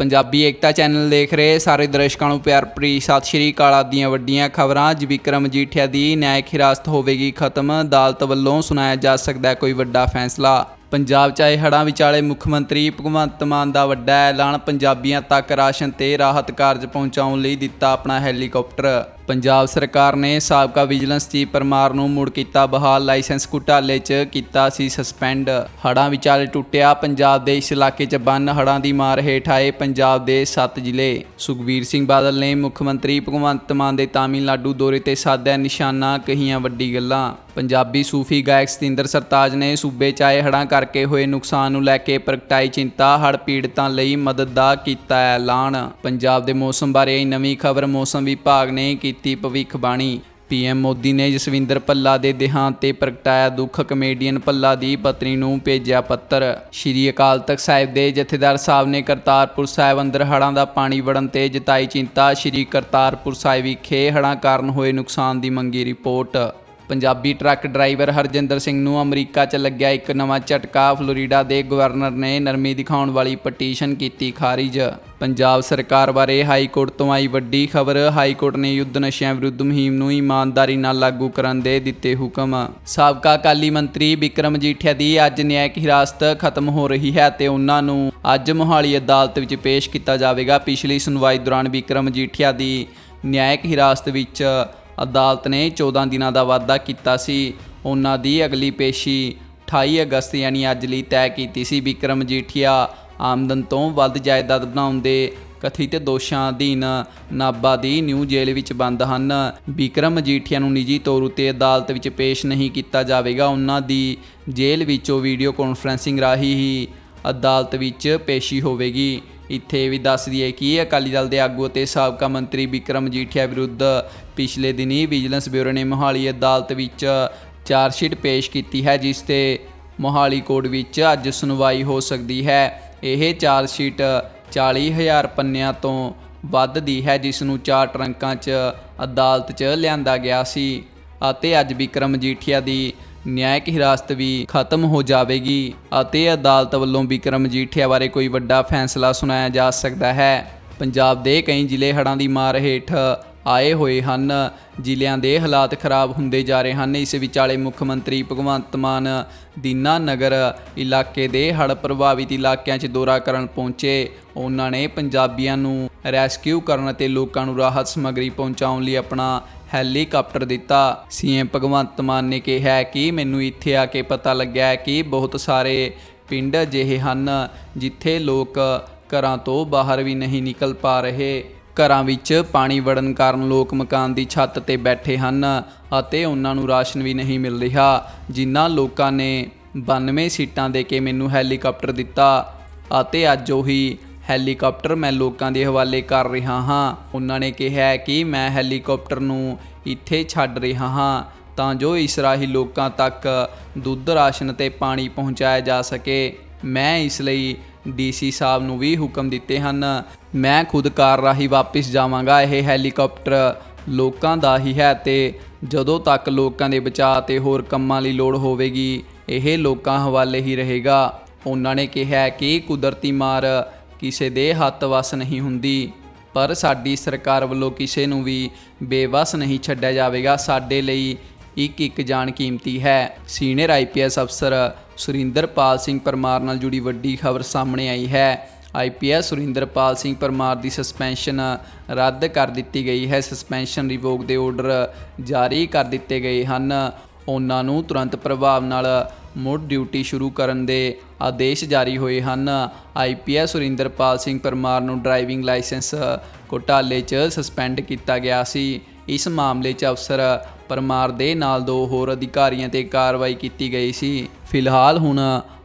ਪੰਜਾਬੀ ਏਕਤਾ channel ਦੇਖ ਰਹੇ ਸਾਰੇ ਦਰਸ਼ਕਾਂ ਨੂੰ ਪਿਆਰ ਭਰੀ ਸਤਿ ਸ਼੍ਰੀ ਅਕਾਲ ਆਪ ਦੀਆਂ ਵੱਡੀਆਂ ਖਬਰਾਂ। ਅੱਜ ਵਿਕਰਮ ਜੀਠਿਆ ਦੀ ਨਿਆਇਕ ਹਿਰਾਸਤ ਹੋਵੇਗੀ ਖਤਮ, ਅਦਾਲਤ ਵੱਲੋਂ ਸੁਣਾਇਆ ਜਾ ਸਕਦਾ ਕੋਈ ਵੱਡਾ ਫੈਸਲਾ। ਪੰਜਾਬ 'ਚ ਆਏ ਹੜ੍ਹਾਂ ਵਿਚਾਲੇ ਮੁੱਖ ਮੰਤਰੀ ਭਗਵੰਤ ਮਾਨ ਦਾ ਵੱਡਾ ਐਲਾਨ, ਪੰਜਾਬੀਆਂ ਤੱਕ ਰਾਸ਼ਨ ਤੇ ਰਾਹਤ ਕਾਰਜ ਪਹੁੰਚਾਉਣ ਲਈ ਦਿੱਤਾ ਆਪਣਾ ਹੈਲੀਕਾਪਟਰ। ਪੰਜਾਬ ਸਰਕਾਰ ਨੇ ਸਾਬਕਾ ਵਿਜੀਲੈਂਸ ਚੀਫ ਪਰਮਾਰ ਨੂੰ ਮੁੜ ਕੀਤਾ ਬਹਾਲ, ਲਾਇਸੈਂਸ ਘੁਟਾਲੇ 'ਚ ਕੀਤਾ ਸੀ ਸਸਪੈਂਡ। ਹੜ੍ਹਾਂ ਵਿਚਾਲੇ ਟੁੱਟਿਆ ਪੰਜਾਬ ਦੇ ਇਸ ਇਲਾਕੇ 'ਚ ਬੰਨ ਹੜ੍ਹਾਂ ਦੀ ਮਾਰ ਹੇਠ ਆਏ ਪੰਜਾਬ ਦੇ 7 ਜ਼ਿਲ੍ਹੇ। ਸੁਖਬੀਰ ਸਿੰਘ ਬਾਦਲ ਨੇ ਮੁੱਖ ਮੰਤਰੀ ਭਗਵੰਤ ਮਾਨ ਦੇ ਤਾਮਿਲਨਾਡੂ ਦੌਰੇ ਤੇ ਸਾਧਿਆ ਨਿਸ਼ਾਨਾ ਕਹੀਆਂ ਵੱਡੀ ਗੱਲਾਂ। ਪੰਜਾਬੀ ਸੂਫੀ ਗਾਇਕ ਸਤਿੰਦਰ ਸਰਤਾਜ ਨੇ ਸੂਬੇ 'ਚ ਆਏ ਹੜ੍ਹਾਂ ਕਰਕੇ ਹੋਏ ਨੁਕਸਾਨ ਨੂੰ ਲੈ ਕੇ ਪ੍ਰਗਟਾਈ ਚਿੰਤਾ, ਹੜ੍ਹ ਪੀੜਤਾਂ ਲਈ ਮਦਦ ਦਾ ਕੀਤਾ ਐਲਾਨ। ਪੰਜਾਬ ਦੇ ਮੌਸਮ ਬਾਰੇ ਨਵੀਂ ਖਬਰ, ਮੌਸਮ ਵਿਭਾਗ ਨੇ ਕੀਤੀ ਕੀਤੀ ਭਵਿੱਖਬਾਣੀ ਪੀਐਮ ਮੋਦੀ ਨੇ ਜਸਵਿੰਦਰ ਭੱਲਾ ਦੇ ਦੇਹਾਂਤ ਤੇ ਪ੍ਰਗਟਾਇਆ ਦੁੱਖ ਕਮੇਡੀਅਨ ਭੱਲਾ ਦੀ ਪਤਨੀ ਨੂੰ ਭੇਜਿਆ ਪੱਤਰ। ਸ਼੍ਰੀ ਅਕਾਲ ਤਖਤ ਸਾਹਿਬ ਦੇ ਜਥੇਦਾਰ ਸਾਹਿਬ ਨੇ ਕਰਤਾਰਪੁਰ ਸਾਹਿਬ ਅੰਦਰ ਹੜ੍ਹਾਂ ਦਾ ਪਾਣੀ ਵੜਨ ਤੇ ਜਤਾਈ ਚਿੰਤਾ। ਸ਼੍ਰੀ ਕਰਤਾਰਪੁਰ ਸਾਹਿਬ ਵਿਖੇ ਹੜ੍ਹਾਂ ਕਾਰਨ ਹੋਏ ਨੁਕਸਾਨ ਦੀ ਮੰਗੀ report. Punjabi truck driver Harjinder Singh ਨੂੰ ਅਮਰੀਕਾ 'ਚ ਲੱਗਿਆ ਇੱਕ ਨਵਾਂ ਝਟਕਾ। ਫਲੋਰੀਡਾ ਦੇ ਗਵਰਨਰ ਨੇ ਨਰਮੀ ਦਿਖਾਉਣ ਵਾਲੀ ਪਟੀਸ਼ਨ ਕੀਤੀ ਖਾਰਿਜ। ਪੰਜਾਬ ਸਰਕਾਰ ਬਾਰੇ ਹਾਈ ਕੋਰਟ ਤੋਂ ਆਈ ਵੱਡੀ ਖਬਰ ਹਾਈ ਕੋਰਟ ਨੇ ਯੁੱਧ ਨਸ਼ਿਆਂ ਵਿਰੁੱਧ ਮੁਹਿੰਮ ਨੂੰ ਇਮਾਨਦਾਰੀ ਨਾਲ ਲਾਗੂ ਕਰਨ ਦੇ ਦਿੱਤੇ ਹੁਕਮ। ਸਾਬਕਾ ਅਕਾਲੀ ਮੰਤਰੀ ਵਿਕਰਮ ਜੀਠਿਆ ਦੀ ਅੱਜ ਨਿਆਇਕ ਹਿਰਾਸਤ ਖਤਮ ਹੋ ਰਹੀ ਹੈ ਤੇ ਉਹਨਾਂ ਨੂੰ ਅੱਜ ਮੋਹਾਲੀ ਅਦਾਲਤ ਵਿੱਚ ਪੇਸ਼ ਕੀਤਾ ਜਾਵੇਗਾ। ਪਿਛਲੀ ਸੁਣਵਾਈ ਦੌਰਾਨ ਵਿਕਰਮ ਜੀਠਿਆ ਦੀ ਨਿਆਇਕ ਹਿਰਾਸਤ ਵਿੱਚ ਅਦਾਲਤ ਨੇ 14 ਦਿਨਾਂ ਦਾ ਵਾਅਦਾ ਕੀਤਾ ਸੀ। ਉਹਨਾਂ ਦੀ ਅਗਲੀ ਪੇਸ਼ੀ 28 ਅਗਸਤ ਯਾਨੀ ਅੱਜ ਲਈ ਤੈਅ ਕੀਤੀ ਸੀ। ਵਿਕਰਮ ਜੀਠੀਆ ਆਮਦਨ ਤੋਂ ਵੱਧ ਜਾਇਦਾਦ ਬਣਾਉਣ ਦੇ ਕਥਿਤ ਦੋਸ਼ਾਂ ਅਧੀਨ ਨਾਬਾ ਦੀ ਨਿਊ ਜੇਲ੍ਹ ਵਿੱਚ ਬੰਦ ਹਨ। ਵਿਕਰਮ ਮਜੀਠੀਆ ਨੂੰ ਨਿੱਜੀ ਤੌਰ ਉਤੇ ਅਦਾਲਤ ਵਿੱਚ ਪੇਸ਼ ਨਹੀਂ ਕੀਤਾ ਜਾਵੇਗਾ। ਉਹਨਾਂ ਦੀ ਜੇਲ੍ਹ ਵਿੱਚੋਂ ਵੀਡੀਓ ਕਾਨਫਰੈਂਸਿੰਗ ਰਾਹੀਂ ਹੀ ਅਦਾਲਤ ਵਿੱਚ ਪੇਸ਼ੀ ਹੋਵੇਗੀ। ਇੱਥੇ ਵੀ ਦੱਸ ਦਈਏ ਕਿ ਅਕਾਲੀ ਦਲ ਦੇ ਆਗੂ ਅਤੇ ਸਾਬਕਾ ਮੰਤਰੀ ਵਿਕਰਮ ਮਜੀਠੀਆ ਵਿਰੁੱਧ ਪਿਛਲੇ ਦਿਨੀ ਵਿਜੀਲੈਂਸ ਬਿਊਰੋ ਨੇ ਮੋਹਾਲੀ ਅਦਾਲਤ ਵਿੱਚ ਚਾਰਜਸ਼ੀਟ ਪੇਸ਼ ਕੀਤੀ ਹੈ, ਜਿਸ ਤੇ ਮੋਹਾਲੀ ਕੋਰਟ ਵਿੱਚ ਅੱਜ ਸੁਣਵਾਈ ਹੋ ਸਕਦੀ ਹੈ। ਇਹ ਚਾਰਜਸ਼ੀਟ 40000 ਪੰਨਿਆਂ ਤੋਂ ਵੱਧ ਦੀ ਹੈ, ਜਿਸ ਨੂੰ ਚਾਰ ਟਰੰਕਾਂ 'ਚ ਅਦਾਲਤ 'ਚ ਲਿਆਂਦਾ ਗਿਆ ਸੀ ਅਤੇ ਅੱਜ ਵਿਕਰਮ ਮਜੀਠੀਆ ਦੀ ਨਿਆਇਕ ਹਿਰਾਸਤ ਵੀ ਖਤਮ ਹੋ ਜਾਵੇਗੀ ਅਤੇ ਅਦਾਲਤ ਵੱਲੋਂ ਵਿਕਰਮ ਮਜੀਠੀਆ ਬਾਰੇ ਕੋਈ ਵੱਡਾ ਫੈਸਲਾ ਸੁਣਾਇਆ ਜਾ ਸਕਦਾ ਹੈ। ਪੰਜਾਬ ਦੇ ਕਈ ਜ਼ਿਲ੍ਹੇ ਹੜ੍ਹਾਂ ਦੀ ਮਾਰ ਹੇਠ ਆਏ ਹੋਏ ਹਨ। ਜ਼ਿਲ੍ਹਿਆਂ ਦੇ ਹਾਲਾਤ ਖਰਾਬ ਹੁੰਦੇ ਜਾ ਰਹੇ ਹਨ। ਇਸ ਵਿਚਾਲੇ ਮੁੱਖ ਮੰਤਰੀ ਭਗਵੰਤ ਮਾਨ, ਦੀਨਾ ਨਗਰ ਇਲਾਕੇ ਦੇ ਹੜ੍ਹ ਪ੍ਰਭਾਵਿਤ ਇਲਾਕਿਆਂ 'ਚ ਦੌਰਾ ਕਰਨ ਪਹੁੰਚੇ। ਉਹਨਾਂ ਨੇ ਪੰਜਾਬੀਆਂ ਨੂੰ ਰੈਸਕਿਊ ਕਰਨ ਅਤੇ ਲੋਕਾਂ ਨੂੰ ਰਾਹਤ ਸਮੱਗਰੀ ਪਹੁੰਚਾਉਣ ਲਈ ਆਪਣਾ ਹੈਲੀਕਾਪਟਰ ਦਿੱਤਾ। ਸੀਐਮ ਭਗਵੰਤ ਮਾਨ ਨੇ ਕਿਹਾ ਕਿ ਮੈਨੂੰ ਇੱਥੇ ਆ ਕੇ ਪਤਾ ਲੱਗਿਆ ਕਿ ਬਹੁਤ ਸਾਰੇ ਪਿੰਡ ਅਜਿਹੇ ਹਨ ਜਿੱਥੇ ਲੋਕ ਘਰਾਂ ਤੋਂ ਬਾਹਰ ਵੀ ਨਹੀਂ ਨਿਕਲ ਪਾ ਰਹੇ। ਘਰਾਂ ਵਿੱਚ ਪਾਣੀ ਵੜਨ ਕਾਰਨ ਲੋਕ ਮਕਾਨ ਦੀ ਛੱਤ ਤੇ ਬੈਠੇ ਹਨ ਅਤੇ ਉਹਨਾਂ ਨੂੰ ਰਾਸ਼ਨ ਵੀ ਨਹੀਂ ਮਿਲ ਰਿਹਾ, ਜਿਨ੍ਹਾਂ ਲੋਕਾਂ ਨੇ 92 ਸੀਟਾਂ ਦੇ ਕੇ ਮੈਨੂੰ ਹੈਲੀਕਾਪਟਰ ਦਿੱਤਾ ਅਤੇ ਅੱਜ ਉਹੀ ਹੈਲੀਕਾਪਟਰ ਮੈਂ ਲੋਕਾਂ ਦੇ ਹਵਾਲੇ ਕਰ ਰਿਹਾ ਹਾਂ। ਉਹਨਾਂ ਨੇ ਕਿਹਾ ਕਿ ਮੈਂ ਹੈਲੀਕਾਪਟਰ ਨੂੰ ਇੱਥੇ ਛੱਡ ਰਿਹਾ ਹਾਂ ਤਾਂ ਜੋ ਇਸ ਰਾਹੀਂ ਲੋਕਾਂ ਤੱਕ ਦੁੱਧ ਰਾਸ਼ਨ ਤੇ ਪਾਣੀ ਪਹੁੰਚਾਇਆ ਜਾ ਸਕੇ। ਮੈਂ ਇਸ ਲਈ ਡੀਸੀ ਸਾਹਿਬ ਨੂੰ ਵੀ ਹੁਕਮ ਦਿੱਤੇ ਹਨ। ਮੈਂ ਖੁਦ ਕਾਰ ਰਾਹੀਂ ਵਾਪਸ ਜਾਵਾਂਗਾ। ਇਹ ਹੈਲੀਕਾਪਟਰ ਲੋਕਾਂ ਦਾ ਹੀ ਹੈ ਤੇ ਜਦੋਂ ਤੱਕ ਲੋਕਾਂ ਦੇ ਬਚਾਅ ਤੇ ਹੋਰ ਕੰਮਾਂ ਲਈ ਲੋੜ ਹੋਵੇਗੀ, ਇਹ ਲੋਕਾਂ ਹਵਾਲੇ ਹੀ ਰਹੇਗਾ। ਉਹਨਾਂ ਨੇ ਕਿਹਾ ਕਿ ਕੁਦਰਤੀ ਮਾਰ ਕਿਸੇ ਦੇ ਹੱਥ ਵਸ ਨਹੀਂ ਹੁੰਦੀ, ਪਰ ਸਾਡੀ ਸਰਕਾਰ ਵੱਲੋਂ ਕਿਸੇ ਨੂੰ ਵੀ ਬੇਵਸ ਨਹੀਂ ਛੱਡਿਆ ਜਾਵੇਗਾ, ਸਾਡੇ ਲਈ ਇੱਕ ਇੱਕ ਜਾਨ ਕੀਮਤੀ ਹੈ। ਸੀਨੀਅਰ ਆਈਪੀਐਸ ਅਫਸਰ ਸੁਰਿੰਦਰਪਾਲ ਸਿੰਘ ਪਰਮਾਰ ਨਾਲ ਜੁੜੀ ਵੱਡੀ ਖਬਰ ਸਾਹਮਣੇ ਆਈ ਹੈ। ਆਈਪੀਐਸ ਸੁਰਿੰਦਰਪਾਲ ਸਿੰਘ ਪਰਮਾਰ ਦੀ ਸਸਪੈਂਸ਼ਨ ਰੱਦ ਕਰ ਦਿੱਤੀ ਗਈ ਹੈ। ਸਸਪੈਂਸ਼ਨ ਰਿਵੋਕ ਦੇ ਆਰਡਰ ਜਾਰੀ ਕਰ ਦਿੱਤੇ ਗਏ ਹਨ। ਉਹਨਾਂ ਨੂੰ ਤੁਰੰਤ ਪ੍ਰਭਾਵ ਨਾਲ ਮੁੜ ਡਿਊਟੀ ਸ਼ੁਰੂ ਕਰਨ ਦੇ ਆਦੇਸ਼ ਜਾਰੀ ਹੋਏ ਹਨ। ਆਈਪੀਐਸ ਸੁਰਿੰਦਰਪਾਲ ਸਿੰਘ ਪਰਮਾਰ ਨੂੰ ਡਰਾਈਵਿੰਗ ਲਾਇਸੈਂਸ ਘੋਟਾਲੇ 'ਚ ਸਸਪੈਂਡ ਕੀਤਾ ਗਿਆ ਸੀ। ਇਸ ਮਾਮਲੇ 'ਚ ਅਫਸਰ ਪਰਮਾਰ ਦੇ ਨਾਲ ਦੋ ਹੋਰ ਅਧਿਕਾਰੀਆਂ ਤੇ ਕਾਰਵਾਈ ਕੀਤੀ ਗਈ ਸੀ। ਫਿਲਹਾਲ ਹੁਣ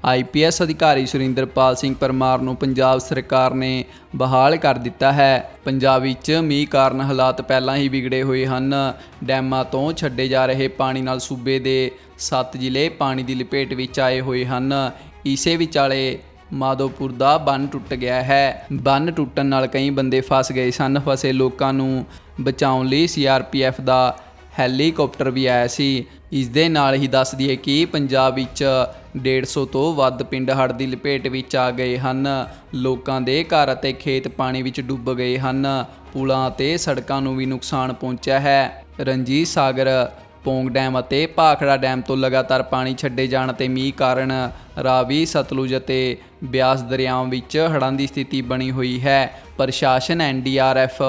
ਆਈਪੀਐਸ ਅਧਿਕਾਰੀ ਸੁਰਿੰਦਰਪਾਲ ਸਿੰਘ ਪਰਮਾਰ ਨੂੰ ਪੰਜਾਬ ਸਰਕਾਰ ਨੇ ਬਹਾਲ ਕਰ ਦਿੱਤਾ ਹੈ। ਪੰਜਾਬ ਵਿੱਚ ਮੀਂਹ ਕਾਰਨ ਹਾਲਾਤ ਪਹਿਲਾਂ ਹੀ ਵਿਗੜੇ ਹੋਏ ਹਨ। ਡੈਮਾਂ ਤੋਂ ਛੱਡੇ ਜਾ ਰਹੇ ਪਾਣੀ ਨਾਲ ਸੂਬੇ ਦੇ 7 ਜ਼ਿਲ੍ਹੇ ਪਾਣੀ ਦੀ ਲਪੇਟ ਵਿੱਚ ਆਏ ਹੋਏ ਹਨ। ਇਸੇ ਵਿਚਾਲੇ ਮਾਧੋਪੁਰ ਦਾ ਬੰਨ ਟੁੱਟ ਗਿਆ ਹੈ। ਬੰਨ ਟੁੱਟਣ ਨਾਲ ਕਈ ਬੰਦੇ ਫਸ ਗਏ ਸਨ। ਫਸੇ ਲੋਕਾਂ ਨੂੰ ਬਚਾਉਣ ਲਈ ਸੀਆਰਪੀਐਫ ਦਾ ਹੈਲੀਕਾਪਟਰ ਵੀ ਆਇਆ ਸੀ। ਇਸ ਦੇ ਨਾਲ ਹੀ ਦੱਸ ਦਈਏ ਕਿ ਪੰਜਾਬ ਵਿੱਚ 150 ਤੋਂ ਵੱਧ ਪਿੰਡ ਹੜ੍ਹ ਦੀ ਲਪੇਟ ਵਿੱਚ ਆ ਗਏ ਹਨ। ਲੋਕਾਂ ਦੇ ਘਰ ਅਤੇ ਖੇਤ ਪਾਣੀ ਵਿੱਚ ਡੁੱਬ ਗਏ ਹਨ। ਪੁਲਾਂ ਅਤੇ ਸੜਕਾਂ ਨੂੰ ਵੀ ਨੁਕਸਾਨ ਪਹੁੰਚਿਆ ਹੈ। ਰਣਜੀਤ ਸਾਗਰ ਪੋਂਗ ਡੈਮ ਅਤੇ ਭਾਖੜਾ ਡੈਮ ਤੋਂ ਲਗਾਤਾਰ ਪਾਣੀ ਛੱਡੇ ਜਾਣ ਤੇ ਮੀਂਹ ਕਾਰਨ ਰਾਵੀ ਸਤਲੁਜ ਅਤੇ ਬਿਆਸ ਦਰਿਆਵਾਂ ਵਿੱਚ ਹੜ੍ਹਾਂ ਦੀ ਸਥਿਤੀ ਬਣੀ ਹੋਈ ਹੈ। ਪ੍ਰਸ਼ਾਸਨ ਐਨਡੀਆਰਐਫ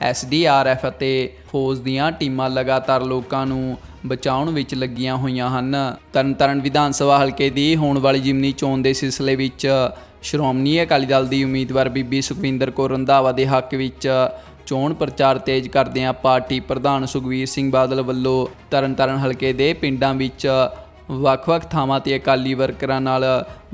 ਐਸਡੀਆਰਐਫ ਅਤੇ ਫੌਜ ਦੀਆਂ ਟੀਮਾਂ ਲਗਾਤਾਰ ਲੋਕਾਂ ਨੂੰ ਬਚਾਉਣ ਵਿੱਚ ਲੱਗੀਆਂ ਹੋਈਆਂ ਹਨ। ਤਰਨਤਾਰਨ ਵਿਧਾਨ ਸਭਾ ਹਲਕੇ ਦੀ ਹੋਣ ਵਾਲੀ ਜਿਮਨੀ ਚੋਣ ਦੇ ਸਿਲਸਿਲੇ ਵਿੱਚ ਸ਼੍ਰੋਮਣੀ ਅਕਾਲੀ ਦਲ ਦੀ ਉਮੀਦਵਾਰ ਬੀਬੀ ਸੁਖਵਿੰਦਰ ਕੌਰ ਰੰਧਾਵਾ ਦੇ ਹੱਕ ਵਿੱਚ ਚੋਣ ਪ੍ਰਚਾਰ ਤੇਜ਼ ਕਰਦਿਆਂ ਪਾਰਟੀ ਪ੍ਰਧਾਨ ਸੁਖਵੀਰ ਸਿੰਘ ਬਾਦਲ ਵੱਲੋਂ ਤਰਨਤਾਰਨ ਹਲਕੇ ਦੇ ਪਿੰਡਾਂ ਵਿੱਚ ਵੱਖ-ਵੱਖ ਥਾਵਾਂ ਤੇ ਅਕਾਲੀ ਵਰਕਰਾਂ ਨਾਲ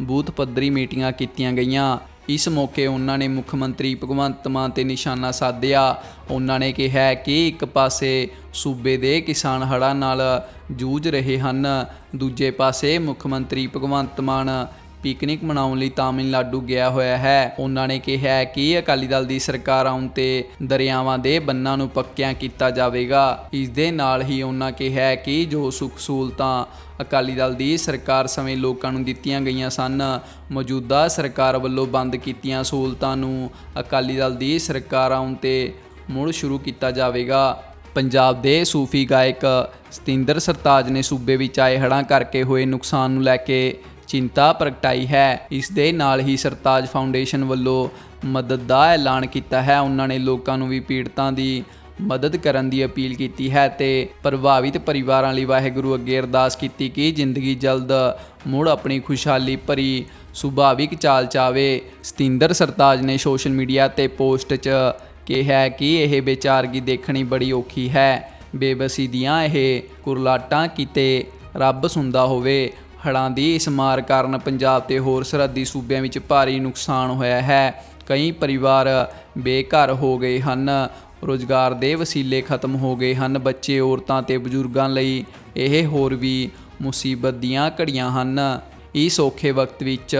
ਬੂਥ ਪੱਧਰੀ ਮੀਟਿੰਗਾਂ ਕੀਤੀਆਂ ਗਈਆਂ। ਇਸ ਮੌਕੇ ਉਹਨਾਂ ਨੇ ਮੁੱਖ ਮੰਤਰੀ ਭਗਵੰਤ ਮਾਨ ਤੇ ਨਿਸ਼ਾਨਾ ਸਾਧਿਆ। ਉਹਨਾਂ ਨੇ ਕਿਹਾ ਕਿ ਇੱਕ ਪਾਸੇ ਸੂਬੇ ਦੇ ਕਿਸਾਨ ਹੜ੍ਹਾਂ ਨਾਲ ਜੂਝ ਰਹੇ ਹਨ, ਦੂਜੇ ਪਾਸੇ ਮੁੱਖ ਮੰਤਰੀ ਭਗਵੰਤ ਮਾਨ ਪਿਕਨਿਕ ਮਨਾਉਣ ਲਈ ਤਾਮਿਲਨਾਡੂ ਗਿਆ ਹੋਇਆ ਹੈ। ਉਹਨਾਂ ਨੇ ਕਿਹਾ ਕਿ ਅਕਾਲੀ ਦਲ ਦੀ ਸਰਕਾਰ ਆਉਣ ਤੇ ਦਰਿਆਵਾਂ ਦੇ ਬੰਨਾਂ ਨੂੰ ਪੱਕਿਆਂ ਕੀਤਾ ਜਾਵੇਗਾ। ਇਸ ਦੇ ਨਾਲ ਹੀ ਉਹਨਾਂ ਕਿਹਾ ਕਿ ਜੋ ਸੁੱਖ ਸਹੂਲਤਾਂ ਅਕਾਲੀ ਦਲ ਦੀ ਸਰਕਾਰ ਸਮੇਂ ਲੋਕਾਂ ਨੂੰ ਦਿੱਤੀਆਂ ਗਈਆਂ ਸਨ, ਮੌਜੂਦਾ ਸਰਕਾਰ ਵੱਲੋਂ ਬੰਦ ਕੀਤੀਆਂ ਸਹੂਲਤਾਂ ਨੂੰ ਅਕਾਲੀ ਦਲ ਦੀ ਸਰਕਾਰ ਆਉਣ ਤੇ ਮੁੜ ਸ਼ੁਰੂ ਕੀਤਾ ਜਾਵੇਗਾ। ਪੰਜਾਬ ਦੇ ਸੂਫੀ ਗਾਇਕ ਸਤਿੰਦਰ ਸਰਤਾਜ ਨੇ ਸੂਬੇ ਵਿੱਚ ਆਏ ਹੜ੍ਹਾਂ ਕਰਕੇ ਹੋਏ ਨੁਕਸਾਨ ਨੂੰ ਲੈ ਕੇ ਚਿੰਤਾ ਪ੍ਰਗਟਾਈ ਹੈ। ਇਸ ਦੇ ਨਾਲ ਹੀ ਸਰਤਾਜ ਫਾਊਂਡੇਸ਼ਨ ਵੱਲੋਂ ਮਦਦ ਦਾ ਐਲਾਨ ਕੀਤਾ ਹੈ। ਉਹਨਾਂ ਨੇ ਲੋਕਾਂ ਨੂੰ ਵੀ ਪੀੜਤਾਂ ਦੀ ਮਦਦ ਕਰਨ ਦੀ ਅਪੀਲ ਕੀਤੀ ਹੈ ਤੇ ਪ੍ਰਭਾਵਿਤ ਪਰਿਵਾਰਾਂ ਲਈ ਵਾਹਿਗੁਰੂ ਅੱਗੇ ਅਰਦਾਸ ਕੀਤੀ ਕਿ ਜ਼ਿੰਦਗੀ ਜਲਦ ਮੁੜ ਆਪਣੀ ਖੁਸ਼ਹਾਲੀ ਭਰੀ ਸੁਭਾਵਿਕ ਚਾਲ ਚਾਵੇ। ਸਤਿੰਦਰ ਸਰਤਾਜ ਨੇ ਸੋਸ਼ਲ ਮੀਡੀਆ ਤੇ ਪੋਸਟ 'ਚ ਕਿਹਾ ਕਿ ਇਹ ਬੇਚਾਰਗੀ ਦੇਖਣੀ ਬੜੀ ਔਖੀ ਹੈ। ਬੇਬਸੀ ਦੀਆਂ ਇਹ ਕੁਰਲਾਟਾਂ ਕਿਤੇ ਰੱਬ ਸੁਣਦਾ ਹੋਵੇ। ਹੜ੍ਹਾਂ ਦੀ ਇਸ ਮਾਰ ਕਾਰਨ ਪੰਜਾਬ ਤੇ ਹੋਰ ਸਰਹੱਦੀ ਸੂਬਿਆਂ ਵਿੱਚ ਭਾਰੀ ਨੁਕਸਾਨ ਹੋਇਆ ਹੈ। ਕਈ ਪਰਿਵਾਰ ਬੇਘਰ ਹੋ ਗਏ ਹਨ। ਰੋਜ਼ਗਾਰ ਦੇ ਵਸੀਲੇ ਖਤਮ ਹੋ ਗਏ ਹਨ। ਬੱਚੇ, ਔਰਤਾਂ ਤੇ ਬਜ਼ੁਰਗਾਂ ਲਈ ਇਹ ਹੋਰ ਵੀ ਮੁਸੀਬਤ ਦੀਆਂ ਘੜੀਆਂ ਹਨ। ਇਸ ਔਖੇ ਵਕਤ ਵਿੱਚ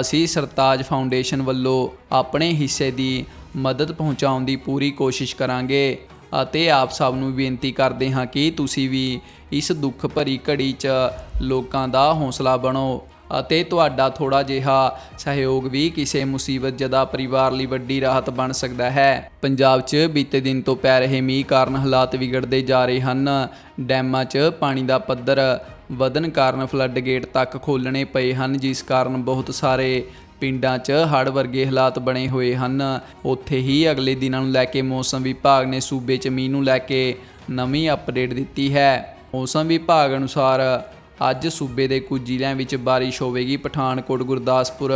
ਅਸੀਂ ਸਰਤਾਜ ਫਾਊਂਡੇਸ਼ਨ ਵੱਲੋਂ ਆਪਣੇ ਹਿੱਸੇ ਦੀ ਮਦਦ ਪਹੁੰਚਾਉਣ ਦੀ ਪੂਰੀ ਕੋਸ਼ਿਸ਼ ਕਰਾਂਗੇ ਅਤੇ ਆਪ ਸਭ ਨੂੰ ਬੇਨਤੀ ਕਰਦੇ ਹਾਂ ਕਿ ਤੁਸੀਂ ਵੀ ਇਸ ਦੁੱਖ ਭਰੀ ਘੜੀ 'ਚ ਲੋਕਾਂ ਦਾ ਹੌਸਲਾ ਬਣੋ ਅਤੇ ਤੁਹਾਡਾ ਥੋੜਾ ਜਿਹਾ ਸਹਿਯੋਗ ਵੀ ਕਿਸੇ ਮੁਸੀਬਤ ਜਦਾ ਪਰਿਵਾਰ ਲਈ ਵੱਡੀ ਰਾਹਤ ਬਣ ਸਕਦਾ ਹੈ। ਪੰਜਾਬ 'ਚ ਬੀਤੇ ਦਿਨ ਤੋਂ ਪੈ ਰਹੇ ਮੀਂਹ ਕਾਰਨ ਹਾਲਾਤ ਵਿਗੜਦੇ ਜਾ ਰਹੇ ਹਨ। ਡੈਮਾਂ 'ਚ ਪਾਣੀ ਦਾ ਪੱਧਰ ਵਧਣ ਕਾਰਨ ਫਲੱਡ ਗੇਟ ਤੱਕ ਖੋਲ੍ਹਣੇ ਪਏ ਹਨ, ਜਿਸ ਕਾਰਨ ਬਹੁਤ ਸਾਰੇ ਪਿੰਡਾਂ 'ਚ ਹੜ੍ਹ ਵਰਗੇ ਹਾਲਾਤ ਬਣੇ ਹੋਏ ਹਨ। ਉੱਥੇ ਹੀ ਅਗਲੇ ਦਿਨਾਂ ਨੂੰ ਲੈ ਕੇ ਮੌਸਮ ਵਿਭਾਗ ਨੇ ਸੂਬੇ 'ਚ ਮੀਂਹ ਨੂੰ ਲੈ ਕੇ ਨਵੀਂ ਅਪਡੇਟ ਦਿੱਤੀ ਹੈ। ਮੌਸਮ ਵਿਭਾਗ ਅਨੁਸਾਰ ਅੱਜ ਸੂਬੇ ਦੇ ਕੁਝ ਜ਼ਿਲ੍ਹਿਆਂ ਵਿੱਚ ਬਾਰਿਸ਼ ਹੋਵੇਗੀ। ਪਠਾਨਕੋਟ, ਗੁਰਦਾਸਪੁਰ,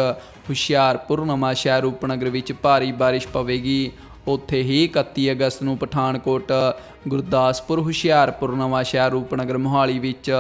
ਹੁਸ਼ਿਆਰਪੁਰ, ਨਵਾਂਸ਼ਹਿਰ, ਰੂਪਨਗਰ ਵਿੱਚ ਭਾਰੀ ਬਾਰਿਸ਼ ਪਵੇਗੀ। ਉੱਥੇ ਹੀ 31 ਅਗਸਤ ਨੂੰ ਪਠਾਨਕੋਟ, ਗੁਰਦਾਸਪੁਰ, ਹੁਸ਼ਿਆਰਪੁਰ, ਨਵਾਂਸ਼ਹਿਰ, ਰੂਪਨਗਰ, ਮੋਹਾਲੀ ਵਿੱਚ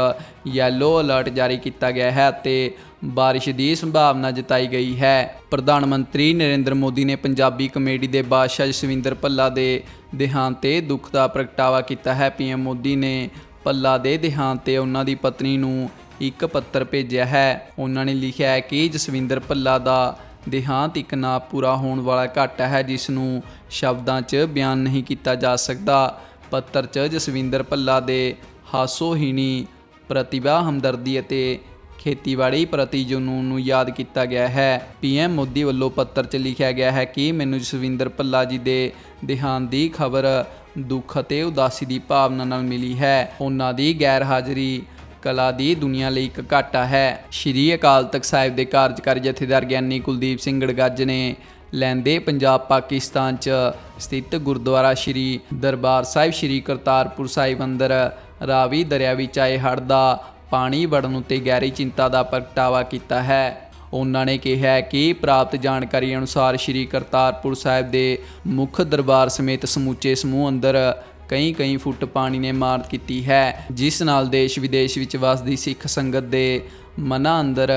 ਯੈਲੋ ਅਲਰਟ ਜਾਰੀ ਕੀਤਾ ਗਿਆ ਹੈ ਅਤੇ ਬਾਰਿਸ਼ ਦੀ ਸੰਭਾਵਨਾ ਜਤਾਈ ਗਈ ਹੈ। ਪ੍ਰਧਾਨ ਮੰਤਰੀ ਨਰਿੰਦਰ ਮੋਦੀ ਨੇ ਪੰਜਾਬੀ ਕਮੇਡੀ ਦੇ ਬਾਦਸ਼ਾਹ ਜਸਵਿੰਦਰ ਭੱਲਾ ਦੇ ਦੇਹਾਂਤ ਤੇ ਦੁੱਖ ਦਾ ਪ੍ਰਗਟਾਵਾ ਕੀਤਾ ਹੈ। ਪੀਐਮ ਮੋਦੀ ਨੇ ਭੱਲਾ ਦੇ ਦੇਹਾਂਤ ਤੇ ਉਹਨਾਂ ਦੀ ਪਤਨੀ ਨੂੰ ਇੱਕ ਪੱਤਰ ਭੇਜਿਆ ਹੈ। ਉਹਨਾਂ ਨੇ ਲਿਖਿਆ ਹੈ ਕਿ ਜਸਵਿੰਦਰ ਭੱਲਾ ਦਾ ਦੇਹਾਂਤ ਇੱਕ ਨਾ ਪੂਰਾ ਹੋਣ ਵਾਲਾ ਘਾਟਾ ਹੈ ਜਿਸ ਨੂੰ ਸ਼ਬਦਾਂ 'ਚ ਬਿਆਨ ਨਹੀਂ ਕੀਤਾ ਜਾ ਸਕਦਾ। ਪੱਤਰ 'ਚ ਜਸਵਿੰਦਰ ਭੱਲਾ ਦੇ ਹਾਸੋਹੀਣੀ ਪ੍ਰਤਿਭਾ, ਹਮਦਰਦੀ ਅਤੇ ਖੇਤੀਬਾੜੀ ਪ੍ਰਤੀ ਜਨੂੰਨ ਨੂੰ ਯਾਦ ਕੀਤਾ ਗਿਆ ਹੈ। ਪੀਐਮ ਮੋਦੀ ਵੱਲੋਂ ਪੱਤਰ 'ਚ ਲਿਖਿਆ ਗਿਆ ਹੈ ਕਿ ਮੈਨੂੰ ਜਸਵਿੰਦਰ ਭੱਲਾ ਜੀ ਦੇ ਦੇਹਾਂਤ ਦੀ ਖਬਰ ਦੁੱਖ ਅਤੇ ਉਦਾਸੀ ਦੀ ਭਾਵਨਾ ਨਾਲ ਮਿਲੀ ਹੈ। ਉਹਨਾਂ ਦੀ ਗੈਰ ਹਾਜ਼ਰੀ ਕਲਾ ਦੀ ਦੁਨੀਆ ਲਈ ਇੱਕ ਘਾਟਾ ਹੈ। ਸ਼੍ਰੀ ਅਕਾਲ ਤਖਤ ਸਾਹਿਬ ਦੇ ਕਾਰਜਕਾਰੀ ਜਥੇਦਾਰ ਗਿਆਨੀ ਕੁਲਦੀਪ ਸਿੰਘ ਗੜਗੱਜ ਨੇ ਲੈਂਦੇ ਪੰਜਾਬ ਪਾਕਿਸਤਾਨ ਚ ਸਥਿਤ ਗੁਰਦੁਆਰਾ ਸ਼੍ਰੀ ਦਰਬਾਰ ਸਾਹਿਬ, ਸ਼੍ਰੀ ਕਰਤਾਰਪੁਰ ਸਾਹਿਬ ਅੰਦਰ ਰਾਵੀ ਦਰਿਆ ਵਿੱਚ ਆਏ ਹੜ੍ਹ ਦਾ ਪਾਣੀ ਵੜਨ ਉਤੇ ਗਹਿਰੀ ਚਿੰਤਾ ਦਾ ਪ੍ਰਗਟਾਵਾ ਕੀਤਾ ਹੈ। ਉਹਨਾਂ ਨੇ ਕਿਹਾ ਕਿ ਪ੍ਰਾਪਤ ਜਾਣਕਾਰੀ ਅਨੁਸਾਰ ਸ਼੍ਰੀ ਕਰਤਾਰਪੁਰ ਸਾਹਿਬ ਦੇ ਮੁੱਖ ਦਰਬਾਰ ਸਮੇਤ ਸਮੁੱਚੇ ਸਮੂਹ ਅੰਦਰ ਕਈ ਕਈ ਫੁੱਟ ਪਾਣੀ ਨੇ ਮਾਰ ਕੀਤੀ ਹੈ, ਜਿਸ ਨਾਲ ਦੇਸ਼ ਵਿਦੇਸ਼ ਵਿੱਚ ਵਸਦੀ ਸਿੱਖ ਸੰਗਤ ਦੇ ਮਨਾਂ ਅੰਦਰ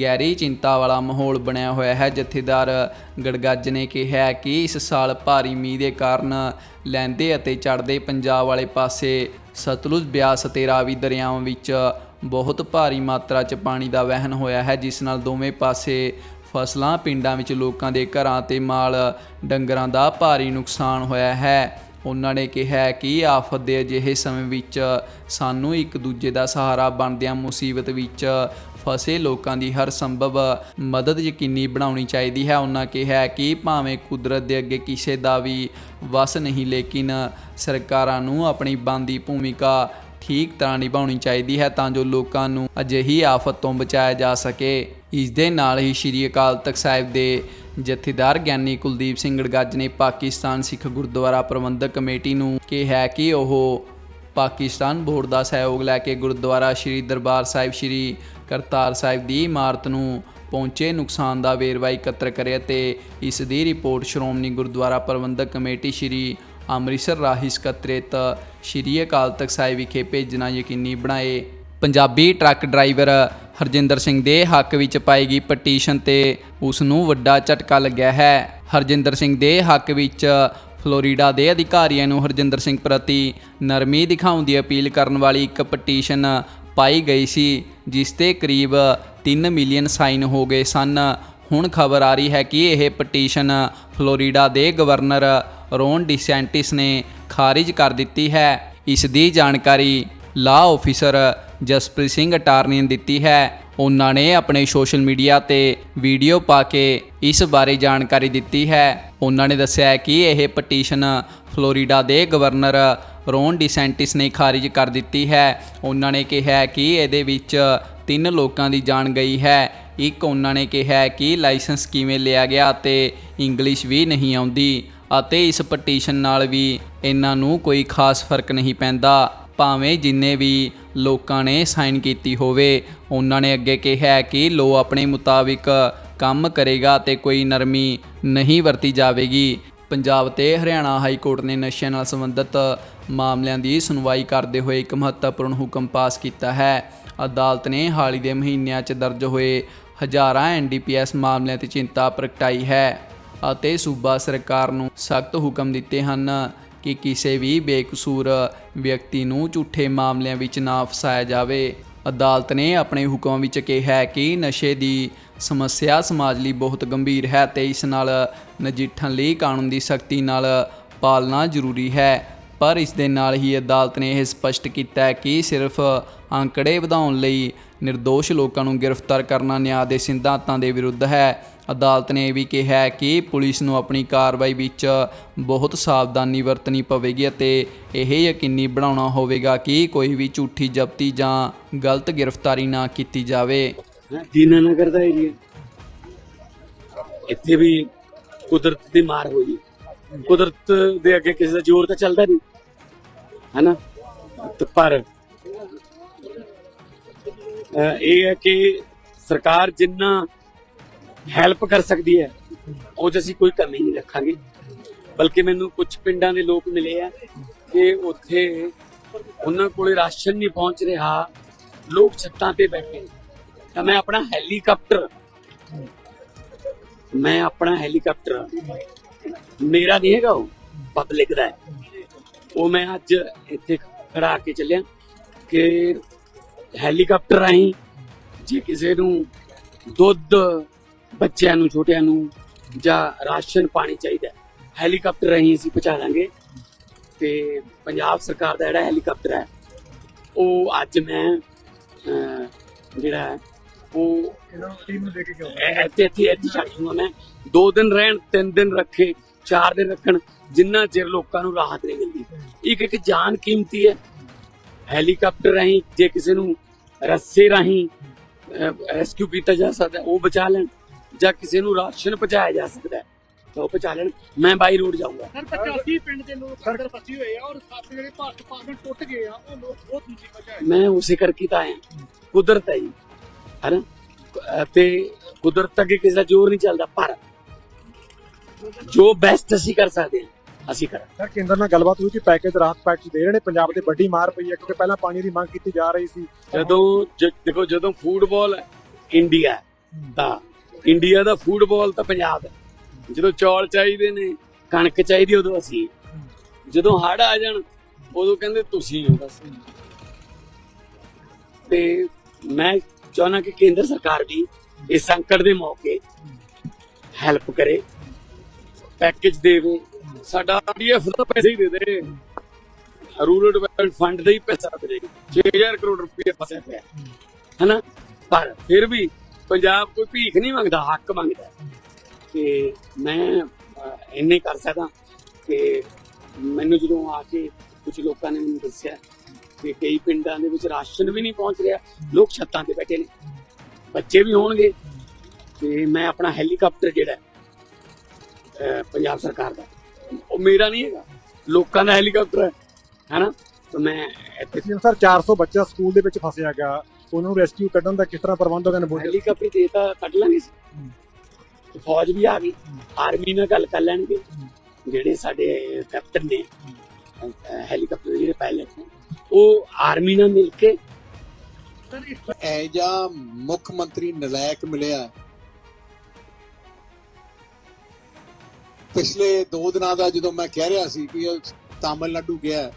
ਗਹਿਰੀ ਚਿੰਤਾ ਵਾਲਾ ਮਾਹੌਲ ਬਣਿਆ ਹੋਇਆ ਹੈ। ਜਥੇਦਾਰ ਗੜਗੱਜ ਨੇ ਕਿਹਾ ਕਿ ਇਸ ਸਾਲ ਭਾਰੀ ਮੀਂਹ ਦੇ ਕਾਰਨ ਲੈਂਦੇ ਅਤੇ ਚੜ੍ਹਦੇ ਪੰਜਾਬ ਵਾਲੇ ਪਾਸੇ ਸਤਲੁਜ ਬਿਆਸ ਅਤੇ ਰਾਵੀ ਦਰਿਆਵਾਂ ਵਿੱਚ ਬਹੁਤ ਭਾਰੀ ਮਾਤਰਾ 'ਚ ਪਾਣੀ ਦਾ ਵਹਿਣ ਹੋਇਆ ਹੈ, ਜਿਸ ਨਾਲ ਦੋਵੇਂ ਪਾਸੇ ਫਸਲਾਂ ਪਿੰਡਾਂ ਵਿੱਚ ਲੋਕਾਂ ਦੇ ਘਰਾਂ ਤੇ ਮਾਲ ਡੰਗਰਾਂ ਦਾ ਭਾਰੀ ਨੁਕਸਾਨ ਹੋਇਆ ਹੈ। ਉਹਨਾਂ ਨੇ ਕਿਹਾ ਕਿ ਆਫਤ ਦੇ ਅਜਿਹੇ ਸਮੇਂ ਵਿੱਚ ਸਾਨੂੰ ਇੱਕ ਦੂਜੇ ਦਾ ਸਹਾਰਾ ਬਣਦਿਆਂ ਮੁਸੀਬਤ ਵਿੱਚ ਫਸੇ ਲੋਕਾਂ ਦੀ ਹਰ ਸੰਭਵ ਮਦਦ ਯਕੀਨੀ ਬਣਾਉਣੀ ਚਾਹੀਦੀ ਹੈ। ਉਹਨਾਂ ਕਿਹਾ ਕਿ ਭਾਵੇਂ ਕੁਦਰਤ ਦੇ ਅੱਗੇ ਕਿਸੇ ਦਾ ਵੀ ਵਸ ਨਹੀਂ, ਲੇਕਿਨ ਸਰਕਾਰਾਂ ਨੂੰ ਆਪਣੀ ਬੰਦੀ ਭੂਮਿਕਾ ਠੀਕ ਤਰ੍ਹਾਂ ਨਿਭਾਉਣੀ ਚਾਹੀਦੀ ਹੈ ਤਾਂ ਜੋ ਲੋਕਾਂ ਨੂੰ ਅਜਿਹੀ ਆਫਤ ਤੋਂ ਬਚਾਇਆ ਜਾ ਸਕੇ। ਇਸ ਦੇ ਨਾਲ ਹੀ ਸ੍ਰੀ ਅਕਾਲ ਤਖਤ ਸਾਹਿਬ ਦੇ ਜਥੇਦਾਰ ਗਿਆਨੀ ਕੁਲਦੀਪ ਸਿੰਘ ਗੜਗੱਜ ਨੇ ਪਾਕਿਸਤਾਨ ਸਿੱਖ ਗੁਰਦੁਆਰਾ ਪ੍ਰਬੰਧਕ ਕਮੇਟੀ ਨੂੰ ਕਿਹਾ ਕਿ ਉਹ ਪਾਕਿਸਤਾਨ ਬੋਰਡ ਦਾ ਸਹਿਯੋਗ ਲੈ ਕੇ ਗੁਰਦੁਆਰਾ ਸ੍ਰੀ ਦਰਬਾਰ ਸਾਹਿਬ, ਸ੍ਰੀ ਕਰਤਾਰ ਸਾਹਿਬ ਦੀ ਇਮਾਰਤ ਨੂੰ ਪਹੁੰਚੇ, ਨੁਕਸਾਨ ਦਾ ਵੇਰਵਾ ਇਕੱਤਰ ਕਰੇ ਅਤੇ ਇਸ ਦੀ ਰਿਪੋਰਟ ਸ਼੍ਰੋਮਣੀ ਗੁਰਦੁਆਰਾ ਪ੍ਰਬੰਧਕ ਕਮੇਟੀ ਸ੍ਰੀ ਅੰਮ੍ਰਿਤਸਰ ਰਾਹੀਂ ਸਕੱਤਰੇਤ ਸ੍ਰੀ ਅਕਾਲ ਤਖਤ ਸਾਹਿਬ ਵਿਖੇ ਭੇਜਣਾ ਯਕੀਨੀ ਬਣਾਏ। ਪੰਜਾਬੀ ਟਰੱਕ ਡਰਾਈਵਰ ਹਰਜਿੰਦਰ ਸਿੰਘ ਦੇ ਹੱਕ ਵਿੱਚ ਪਾਈ ਗਈ ਪਟੀਸ਼ਨ ਤੇ ਉਸ ਨੂੰ ਵੱਡਾ ਝਟਕਾ ਲੱਗਿਆ ਹੈ। ਹਰਜਿੰਦਰ ਸਿੰਘ ਦੇ ਹੱਕ ਵਿੱਚ ਫਲੋਰੀਡਾ ਦੇ ਅਧਿਕਾਰੀਆਂ ਨੂੰ ਹਰਜਿੰਦਰ ਸਿੰਘ ਪ੍ਰਤੀ ਨਰਮੀ ਦਿਖਾਉਣ ਦੀ ਅਪੀਲ ਕਰਨ ਵਾਲੀ ਇੱਕ ਪਟੀਸ਼ਨ ਪਾਈ ਗਈ ਸੀ, ਜਿਸ ਤੇ ਕਰੀਬ 3 ਮਿਲੀਅਨ ਸਾਈਨ ਹੋ ਗਏ ਸਨ। ਹੁਣ ਖਬਰ ਆ ਰਹੀ ਹੈ ਕਿ ਇਹ ਪਟੀਸ਼ਨ ਫਲੋਰੀਡਾ ਦੇ ਗਵਰਨਰ ਰੋਨ ਡਿਸੈਂਟਿਸ ਨੇ ਖਾਰਿਜ ਕਰ ਦਿੱਤੀ ਹੈ। ਇਸ ਦੀ ਜਾਣਕਾਰੀ ਲਾ ਆਫੀਸਰ ਜਸਪ੍ਰੀਤ ਸਿੰਘ ਅਟਾਰਨੀ ਨੇ ਦਿੱਤੀ ਹੈ। ਉਹਨਾਂ ਨੇ ਆਪਣੇ ਸੋਸ਼ਲ ਮੀਡੀਆ ਤੇ ਵੀਡੀਓ ਪਾ ਕੇ ਇਸ ਬਾਰੇ ਜਾਣਕਾਰੀ ਦਿੱਤੀ ਹੈ। ਉਹਨਾਂ ਨੇ ਦੱਸਿਆ ਕਿ ਇਹ ਪਟੀਸ਼ਨ ਫਲੋਰੀਡਾ ਦੇ ਗਵਰਨਰ ਰੋਨ ਡਿਸੈਂਟਿਸ ਨੇ ਖਾਰਿਜ ਕਰ ਦਿੱਤੀ ਹੈ। ਉਹਨਾਂ ਨੇ ਕਿਹਾ ਕਿ ਇਹਦੇ ਵਿੱਚ ਤਿੰਨ ਲੋਕਾਂ ਦੀ ਜਾਨ ਗਈ ਹੈ। ਇੱਕ ਉਹਨਾਂ ਨੇ ਕਿਹਾ ਕਿ ਲਾਇਸੈਂਸ ਕਿਵੇਂ ਲਿਆ ਗਿਆ ਅਤੇ ਇੰਗਲਿਸ਼ ਵੀ ਨਹੀਂ ਆਉਂਦੀ। ਅਤੇ ਇਸ ਪਟੀਸ਼ਨ ਨਾਲ ਵੀ ਇਹਨਾਂ ਨੂੰ ਕੋਈ ਖਾਸ ਫ਼ਰਕ ਨਹੀਂ ਪੈਂਦਾ। ਭਾਵੇਂ ਜਿੰਨੇ ਵੀ ਲੋਕਾਂ ਨੇ ਸਾਈਨ ਕੀਤੀ ਹੋਵੇ, ਉਹਨਾਂ ਨੇ ਅੱਗੇ ਕਿਹਾ ਕਿ ਲੋ ਆਪਣੇ ਮੁਤਾਬਿਕ ਕੰਮ ਕਰੇਗਾ ਤੇ ਕੋਈ ਨਰਮੀ ਨਹੀਂ ਵਰਤੀ ਜਾਵੇਗੀ। ਪੰਜਾਬ ਤੇ ਹਰਿਆਣਾ ਹਾਈ ਕੋਰਟ ਨੇ ਨਸ਼ਿਆਂ ਨਾਲ ਸੰਬੰਧਿਤ ਮਾਮਲਿਆਂ ਦੀ ਸੁਣਵਾਈ ਕਰਦੇ ਹੋਏ ਇੱਕ ਮਹੱਤਵਪੂਰਨ ਹੁਕਮ ਪਾਸ ਕੀਤਾ ਹੈ। ਅਦਾਲਤ ਨੇ ਹਾਲ ਹੀ ਦੇ ਮਹੀਨਿਆਂ 'ਚ ਦਰਜ ਹੋਏ ਹਜ਼ਾਰਾਂ ਐਨਡੀਪੀਐਸ ਮਾਮਲਿਆਂ ਤੇ ਚਿੰਤਾ ਪ੍ਰਗਟਾਈ ਹੈ। ਅਤੇ ਸੂਬਾ ਸਰਕਾਰ ਨੂੰ ਸਖਤ ਹੁਕਮ ਦਿੱਤੇ ਹਨ ਕਿ ਕਿਸੇ ਵੀ ਬੇਕਸੂਰ ਵਿਅਕਤੀ ਨੂੰ ਝੂਠੇ ਮਾਮਲਿਆਂ ਵਿੱਚ ਨਾ ਫਸਾਇਆ ਜਾਵੇ। ਅਦਾਲਤ ਨੇ ਆਪਣੇ ਹੁਕਮ ਵਿੱਚ ਕਿਹਾ ਹੈ ਕਿ ਨਸ਼ੇ ਦੀ ਸਮੱਸਿਆ ਸਮਾਜ ਲਈ ਬਹੁਤ ਗੰਭੀਰ ਹੈ ਤੇ ਇਸ ਨਾਲ ਨਜਿੱਠਣ ਲਈ ਕਾਨੂੰਨ ਦੀ ਸਖਤੀ ਨਾਲ ਪਾਲਣਾ ਜ਼ਰੂਰੀ ਹੈ। ਪਰ ਇਸ ਦੇ ਨਾਲ ਹੀ ਅਦਾਲਤ ਨੇ ਇਹ ਸਪਸ਼ਟ ਕੀਤਾ ਹੈ ਕਿ ਸਿਰਫ ਅੰਕੜੇ ਵਧਾਉਣ ਲਈ ਨਿਰਦੋਸ਼ ਲੋਕਾਂ ਨੂੰ ਗ੍ਰਿਫਤਾਰ ਕਰਨਾ ਨਿਆਂ ਦੇ ਸਿਧਾਂਤਾਂ ਦੇ ਵਿਰੁੱਧ ਹੈ। ਅਦਾਲਤ ਨੇ ਇਹ ਵੀ ਕਿਹਾ ਕਿ ਪੁਲਿਸ ਨੂੰ ਆਪਣੀ ਕਾਰਵਾਈ ਵਿੱਚ ਬਹੁਤ ਸਾਵਧਾਨੀ ਵਰਤਣੀ ਪਵੇਗੀ ਅਤੇ ਇਹ ਯਕੀਨੀ ਬਣਾਉਣਾ ਹੋਵੇਗਾ ਕਿ ਕੋਈ ਵੀ ਝੂਠੀ ਜ਼ਬਤੀ ਜਾਂ ਗਲਤ ਗ੍ਰਿਫਤਾਰੀ ਨਾ ਕੀਤੀ ਜਾਵੇ। ਦੀਨਾਨਗਰ ਦਾ ਏਰੀਆ ਇੱਥੇ ਵੀ ਕੁਦਰਤ ਦੀ ਮਾਰ ਹੋਈ ਕੁਦਰਤ ਦੇ ਅੱਗੇ ਕਿਸੇ ਦਾ ਜ਼ੋਰ ਤਾਂ ਚੱਲਦਾ ਨਹੀਂ। ਹੈਨਾ? ਪਰ ਇਹ ਹੈ ਕਿ ਸਰਕਾਰ ਜਿੰਨਾ ਹੈਲਪ ਕਰ ਸਕਦੀ ਹੈ। ਉਹ 'ਚ ਅਸੀਂ ਕੋਈ ਕਮੀ ਨਹੀਂ ਰੱਖਾਂਗੇ। ਬਲਕਿ ਮੈਨੂੰ ਕੁਝ ਪਿੰਡਾਂ ਦੇ ਲੋਕ ਮਿਲੇ ਆ ਕਿ ਉੱਥੇ ਉਹਨਾਂ ਕੋਲੇ ਰਾਸ਼ਨ ਨਹੀਂ ਪਹੁੰਚ ਰਿਹਾ। ਲੋਕ ਛੱਤਾਂ ਤੇ ਬੈਠੇ ਤਾਂ ਮੈਂ ਆਪਣਾ ਹੈਲੀਕਾਪਟਰ, ਮੈਂ ਆਪਣਾ ਹੈਲੀਕਾਪਟਰ, ਮੇਰਾ ਨਹੀਂ ਹੈਗਾ ਉਹ, ਪਬਲਿਕ ਦਾ ਹੈ। ਉਹ ਮੈਂ ਅੱਜ ਇੱਥੇ ਖੜਾ ਕੇ ਚੱਲਿਆ ਕਿ ਹੈਲੀਕਾਪਟਰ ਰਾਹੀਂ ਜੇ ਕਿਸੇ ਨੂੰ ਦੁੱਧ ਬੱਚਿਆਂ ਨੂੰ ਛੋਟਿਆਂ ਨੂੰ ਜਾਂ ਰਾਸ਼ਨ ਪਾਣੀ ਚਾਹੀਦਾ ਹੈ, ਹੈਲੀਕਾਪਟਰ ਰਾਹੀਂ ਅਸੀਂ ਪਹੁੰਚਾ ਦਾਂਗੇ ਤੇ ਪੰਜਾਬ ਸਰਕਾਰ ਦਾ ਜਿਹੜਾ ਹੈਲੀਕਾਪਟਰ ਹੈ ਉਹ ਅੱਜ ਮੈਂ ਅਹ, ਜਿਹੜਾ ਹੈ, ਉਹ ਟੀਮ ਨੂੰ ਦੇ ਕੇ ਕਿਉਂ ਇਹ- ਇੱਥੇ ਇੱਥੇ ਇੱਥੇ ਛੱਡ ਦੂੰਗਾ ਮੈਂ। ਦੋ ਦਿਨ ਰਹਿਣ ਤਿੰਨ ਦਿਨ ਰੱਖੇ ਚਾਰ ਦਿਨ ਰੱਖਣ ਜਿੰਨਾ ਚਿਰ ਲੋਕਾਂ ਨੂੰ ਰਾਹਤ ਨਹੀਂ ਮਿਲਦੀ। ਇੱਕ ਇੱਕ ਜਾਨ ਕੀਮਤੀ ਹੈ। ਹੈਲੀਕਾਪਟਰ ਰਾਹੀਂ ਜੇ ਕਿਸੇ ਨੂੰ ਰੱਸੇ ਰਾਹੀਂ ਰੈਸਕਿਊ ਕੀਤਾ ਜਾ ਸਕਦਾ ਹੈ, ਉਹ ਬਚਾ ਲੈਣ। ਜਾਂ ਕਿਸੇ ਨੂੰ ਰਾਸ਼ਨ ਪਹੁੰਚਾਇਆ ਜਾ ਸਕਦਾ ਹੈ, ਤਾਂ ਉਹ ਪਹੁੰਚਾ ਲੈਣ। ਮੈਂ ਬਾਈ ਰੋਡ ਜਾਊਂਗਾ। ਸਰ 85 ਪਿੰਡ ਦੇ ਲੋਕ ਅੰਦਰ ਫਸੇ ਹੋਏ ਆ ਔਰ ਸੱਤ ਜਿਹੜੇ ਭਾਰਤ ਡਿਪਾਰਟਮੈਂਟ ਟੁੱਟ ਗਏ ਆ ਉਹ ਲੋਕ ਬਹੁਤ ਮੁਸੀਬਤ ਚ ਆਏ ਮੈਂ ਉਸੇ ਕਰਕੇ ਤਾਂ ਆਇਆ। ਕੁਦਰਤ ਹੈ ਜੀ। ਹੈਨਾ? ਤੇ ਕੁਦਰਤ ਅੱਗੇ ਕਿਸੇ ਦਾ ਜ਼ੋਰ ਨਹੀਂ ਚੱਲਦਾ ਪਰ ਜੋ ਬੈਸਟ ਅਸੀਂ ਕਰ ਸਕਦੇ ਹਾਂ ਅਸੀਂ ਕਰਾਂ ਸਰ ਕੇਂਦਰ ਨਾਲ ਗੱਲਬਾਤ ਹੋਈ ਕਿ ਪੈਕੇਜ ਰਾਹਤ ਪੈਕੇਜ ਦੇ ਰਹੇ ਨੇ ਪੰਜਾਬ ਤੇ ਵੱਡੀ ਮਾਰ ਪਈ ਹੈ ਕਿਉਂਕਿ ਪਹਿਲਾਂ ਪਾਣੀ ਦੀ ਮੰਗ ਕੀਤੀ ਜਾ ਰਹੀ ਸੀ। ਜਦੋਂ ਦੇਖੋ ਜਦੋਂ ਫੁੱਟਬਾਲ ਇੰਡੀਆ ਤਾਂ ਇੰਡੀਆ ਦਾ ਫੁੱਟਬਾਲ ਤਾਂ ਪੰਜਾਬ ਹੈ। ਜਦੋਂ ਚੌਲ ਚਾਹੀਦੇ ਨੇ, ਕਣਕ ਚਾਹੀਦੀ ਉਦੋਂ ਅਸੀਂ। ਜਦੋਂ ਹੜ ਆ ਜਾਣ, ਉਦੋਂ ਕਹਿੰਦੇ ਤੁਸੀਂ ਹੋ ਬਸ। ਤੇ ਮੈਂ ਚਾਹੁੰਦਾ ਕਿ ਕੇਂਦਰ ਸਰਕਾਰ ਵੀ ਇਸ ਸੰਕਟ ਦੇ ਮੌਕੇ ਹੈਲਪ ਕਰੇ ਪੈਕੇਜ ਦੇਵੇ। ਸਾਡਾ ਡੀਐਫ ਦਾ ਪੈਸੇ ਹੀ ਦੇ ਦੇ। ਰੂਰਲ ਡਿਵੈਲਪਮੈਂਟ ਫੰਡ ਦਾ ਹੀ ਪੈਸਾ ਦੇ 6000 ਕਰੋੜ ਰੁਪਏ ਫਸਿਆ ਪਿਆ। ਹੈਨਾ? ਪਰ ਫਿਰ ਵੀ ਪੰਜਾਬ ਕੋਈ ਭੀਖ ਨਹੀਂ ਮੰਗਦਾ, ਹੱਕ ਮੰਗਦਾ। ਤੇ ਮੈਂ ਇੰਨੇ ਕਰ ਸਕਦਾ ਕਿ ਮੈਨੂੰ ਜਦੋਂ ਆ ਕੇ ਕੁਝ ਲੋਕਾਂ ਨੇ ਮੈਨੂੰ ਦੱਸਿਆ ਕਿ ਕਈ ਪਿੰਡਾਂ ਦੇ ਵਿੱਚ ਰਾਸ਼ਨ ਵੀ ਨਹੀਂ ਪਹੁੰਚ ਰਿਹਾ, ਲੋਕ ਛੱਤਾਂ ਤੇ ਬੈਠੇ ਨੇ। ਬੱਚੇ ਵੀ ਹੋਣਗੇ ਤੇ ਮੈਂ ਆਪਣਾ ਹੈਲੀਕਾਪਟਰ ਜਿਹੜਾ ਪੰਜਾਬ ਸਰਕਾਰ ਦਾ, ਉਹ ਮੇਰਾ ਨਹੀਂ ਹੈਗਾ, ਲੋਕਾਂ ਦਾ ਹੈਲੀਕਾਪਟਰ ਹੈ। ਹੈਨਾ ਤਾਂ ਮੈਂ ਇੱਥੇ ਜਿਵੇਂ ਸਰ 400 ਬੱਚਾ ਸਕੂਲ ਦੇ ਵਿੱਚ ਫਸਿਆ ਗਿਆ। ਉਹਨਾਂ ਨੂੰ ਰੈਸਕਿਊ ਕੱਢਣ ਦਾ ਕਿਸ ਤਰ੍ਹਾਂ ਪ੍ਰਬੰਧ ਹੋਗਾ ਨੇ ਬੋਲੇ ਹੈਲੀਕਾਪਟਰ ਤੇ ਤਾਂ ਕੱਢ ਲਾਂਗੇ ਸੀ। ਤੇ ਫੌਜ ਵੀ ਆ ਗਈ। ਆਰਮੀ ਨਾਲ ਗੱਲ ਕਰ ਲੈਣਗੇ। ਜਿਹੜੇ ਸਾਡੇ ਕੈਪਟਨ ਨੇ ਅਹ, ਹੈਲੀਕਾਪਟਰ ਦੇ ਜਿਹੜੇ ਪਾਇਲਟ ਨੇ ਉਹ ਆਰਮੀ ਨਾਲ ਮਿਲ ਕੇ ਐ ਜਾਂ ਮੁੱਖ ਮੰਤਰੀ ਨਲਾਇਕ ਮਿਲਿਆ। ਪਿਛਲੇ 2 ਦਿਨਾਂ ਦਾ ਜਦੋਂ ਮੈਂ ਕਹਿ ਰਿਹਾ ਸੀ ਕਿ ਇਹ ਤਾਮਿਲਨਾਡੂ ਗਿਆ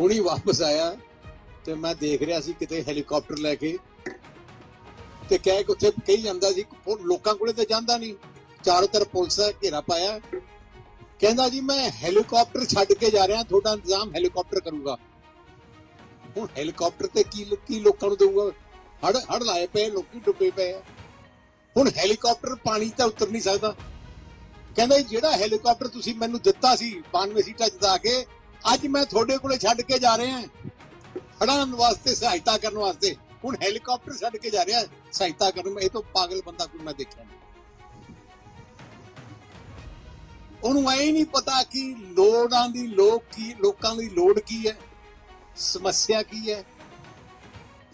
ਹੁਣੀ ਵਾਪਸ ਆਇਆ। ਤੇ ਮੈਂ ਦੇਖ ਰਿਹਾ ਸੀ ਕਿਤੇ ਹੈਲੀਕਾਪਟਰ ਲੈ ਕੇ। ਤੇ ਕਹਿ ਕੇ ਉੱਥੇ ਕਹੀ ਜਾਂਦਾ ਸੀ ਲੋਕਾਂ ਕੋਲੇ ਤੇ ਜਾਂਦਾ ਨਹੀਂ। ਚਾਰੋਂ ਤਰਫ ਪੁਲਿਸ ਦਾ ਘੇਰਾ ਪਾਇਆ। ਕਹਿੰਦਾ ਜੀ ਮੈਂ ਹੈਲੀਕਾਪਟਰ ਛੱਡ ਕੇ ਜਾ ਰਿਹਾ ਤੁਹਾਡਾ ਇੰਤਜ਼ਾਮ ਹੈਲੀਕਾਪਟਰ ਕਰੂਗਾ। ਹੁਣ ਹੈਲੀਕਾਪਟਰ ਤੇ ਕੀ ਕੀ ਲੋਕਾਂ ਨੂੰ ਦੇਊਗਾ? ਹੜ ਹੜ ਲਾਏ ਪਏ ਲੋਕੀ ਡੁੱਬੇ ਪਏ ਆ। ਹੁਣ ਹੈਲੀਕਾਪਟਰ ਪਾਣੀ ਤਾਂ ਉਤਰ ਨਹੀਂ ਸਕਦਾ। ਕਹਿੰਦਾ ਜੀ, ਜਿਹੜਾ ਹੈਲੀਕਾਪਟਰ ਤੁਸੀਂ ਮੈਨੂੰ ਦਿੱਤਾ ਸੀ 92 ਸੀਟਾਂ ਜਿਤਾ ਕੇ ਅੱਜ ਮੈਂ ਤੁਹਾਡੇ ਕੋਲੇ ਛੱਡ ਕੇ ਜਾ ਰਿਹਾ। ਖੜਾਉਣ ਵਾਸਤੇ, ਸਹਾਇਤਾ ਕਰਨ ਵਾਸਤੇ। ਹੁਣ ਹੈਲੀਕਾਪਟਰ ਛੱਡ ਕੇ ਜਾ ਰਿਹਾ, ਸਹਾਇਤਾ ਕਰਨ ਇਹ ਤੋਂ ਪਾਗਲ ਬੰਦਾ ਕੋਈ ਮੈਂ ਦੇਖਿਆ ਨਹੀਂ। ਉਹਨੂੰ ਐ ਨਹੀਂ ਪਤਾ ਕਿ ਲੋੜਾਂ ਦੀ ਲੋਕ ਕੀ, ਲੋਕਾਂ ਦੀ ਲੋੜ ਕੀ ਹੈ, ਸਮੱਸਿਆ ਕੀ ਹੈ।